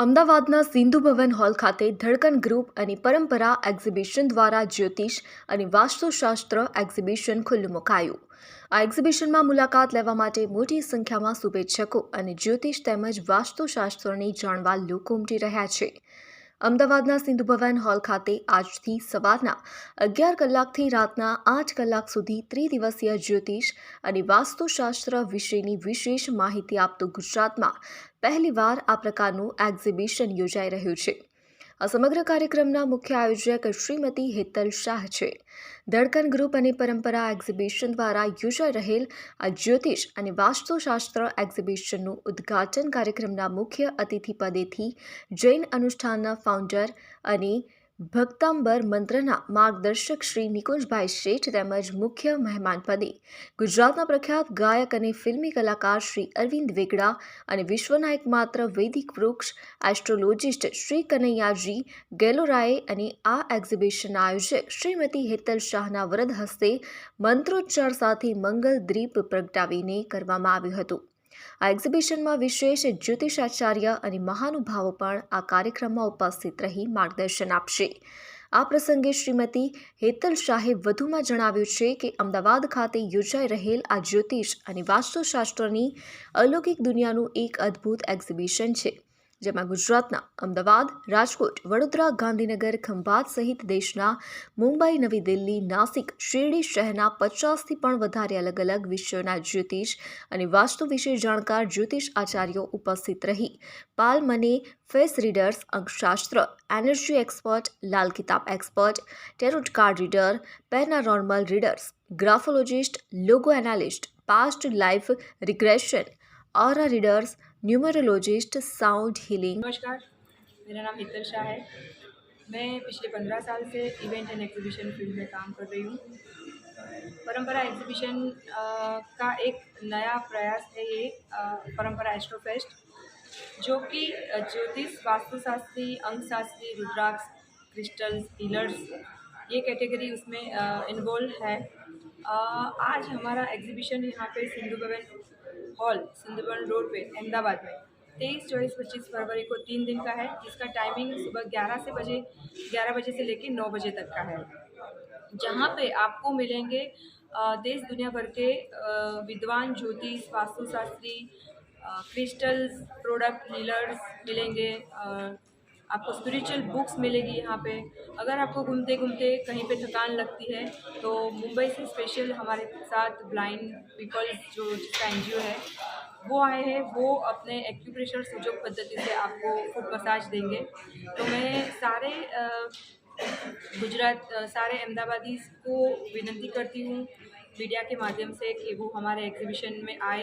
અમદાવાદના સિંધુ ભવન હોલ ખાતે ધડકન ગ્રુપ અને પરંપરા એક્ઝિબિશન દ્વારા જ્યોતિષ અને વાસ્તુશાસ્ત્ર એક્ઝિબિશન ખુલ્લું મુકાયું. આ એક્ઝિબિશનમાં મુલાકાત લેવા માટે મોટી સંખ્યામાં શુભેચ્છકો અને જ્યોતિષ તેમજ વાસ્તુશાસ્ત્રની જાણવા લોકો ઉમટી રહ્યા છે. અમદાવાદના સિંધુ ભવન હોલ ખાતે આજથી સવારના અગિયાર કલાકથી રાતના આઠ કલાક સુધી ત્રિદિવસીય જ્યોતિષ અને વાસ્તુશાસ્ત્ર વિશેની વિશેષ માહિતી આપતું ગુજરાતમાં પહેલીવાર આ પ્રકારનું એક્ઝિબિશન યોજાઈ રહ્યું છે. આ સમગ્ર કાર્યક્રમના મુખ્ય આયોજક શ્રીમતી હેતલ શાહ છે. ધડકન ગ્રુપ અને પરંપરા એક્ઝિબિશન દ્વારા યોજાઈ રહેલ આ જ્યોતિષ અને વાસ્તુશાસ્ત્ર એક્ઝિબિશનનું ઉદ્ઘાટન કાર્યક્રમના મુખ્ય અતિથિ પદેથી જૈન અનુષ્ઠાનના ફાઉન્ડર અને ભક્તાંબર મંત્રના માર્ગદર્શક શ્રી નિકુંજભાઈ શેઠ તેમજ મુખ્ય મહેમાન પદે ગુજરાતના પ્રખ્યાત ગાયક અને ફિલ્મી કલાકાર શ્રી અરવિંદ વેગડા અને વિશ્વના એકમાત્ર વૈદિક વૃક્ષ એસ્ટ્રોલોજિસ્ટ શ્રી કનૈયાજી ગેલોરાએ અને આ એક્ઝિબિશનના આયોજક શ્રીમતી હેતલ શાહના વરદ હસ્તે મંત્રોચ્ચાર સાથે મંગલ દ્વીપ પ્રગટાવીને કરવામાં આવ્યું હતું. આ એક્ઝિબિશનમાં વિશેષ જ્યોતિષાચાર્ય અને મહાનુભાવો પણ આ કાર્યક્રમમાં ઉપસ્થિત રહી માર્ગદર્શન આપશે. આ પ્રસંગે શ્રીમતી હેતલ શાહે વધુમાં જણાવ્યું છે કે અમદાવાદ ખાતે યોજાઈ રહેલ આ જ્યોતિષ અને વાસ્તુશાસ્ત્રની અલૌકિક દુનિયાનું એક અદ્ભુત એક્ઝિબિશન છે. જેમાં ગુજરાતના અમદાવાદ, રાજકોટ, વડોદરા, ગાંધીનગર, ખંભાત સહિત દેશના મુંબઈ, નવી દિલ્હી, નાસિક, શિરડી શહેરના પચાસથી પણ વધારે અલગ અલગ વિશ્વના જ્યોતિષ અને વાસ્તુ વિશે જાણકાર જ્યોતિષ આચાર્યો ઉપસ્થિત રહી. પાલ મને face readers, અંકશાસ્ત્ર, energy expert, Lal Kitab expert, tarot card reader, paranormal readers, graphologist, logo analyst, past life regression, aura readers numerologist sound healing नमस्कार, मेरा नाम हितल शाह है। मैं पिछले पंद्रह साल से इवेंट एंड एग्जीबिशन फ़ील्ड में काम कर रही हूँ। परंपरा एग्जीबिशन का एक नया प्रयास है ये परंपरा एस्ट्रोफेस्ट जो कि ज्योतिष, वास्तुशास्त्री अंकशास्त्री रुद्राक्ष क्रिस्टल्स हीलर्स ये कैटेगरी उसमें इन्वॉल्व है। आज हमारा एग्जीबिशन यहाँ पे सिंधु भवन हॉल सुंदरबन रोड पे अहमदाबाद में। तेईस चौबीस पच्चीस फरवरी को तीन दिन का है, जिसका टाइमिंग सुबह ग्यारह से बजे, ग्यारह बजे से लेकर नौ बजे तक का है। जहाँ पे आपको मिलेंगे देश दुनिया भर के विद्वान ज्योतिष, वास्तुशास्त्री क्रिस्टल्स प्रोडक्ट हीलर्स मिलेंगे आपको स्पिरिचुअल बुक्स मिलेगी यहाँ पे। अगर आपको घूमते घूमते कहीं पे थकान लगती है तो मुंबई से स्पेशल हमारे साथ ब्लाइंड पीपल जो जिसका एन है, वो आए हैं। वो अपने एक्यूप्रेशर सुजोग पद्धति से आपको फुट मसाज देंगे। तो मैं सारे गुजरात सारे अहमदाबादी को विनती करती हूँ। मीडिया के माध्यम से कि वो हमारे एग्जीबिशन में आए।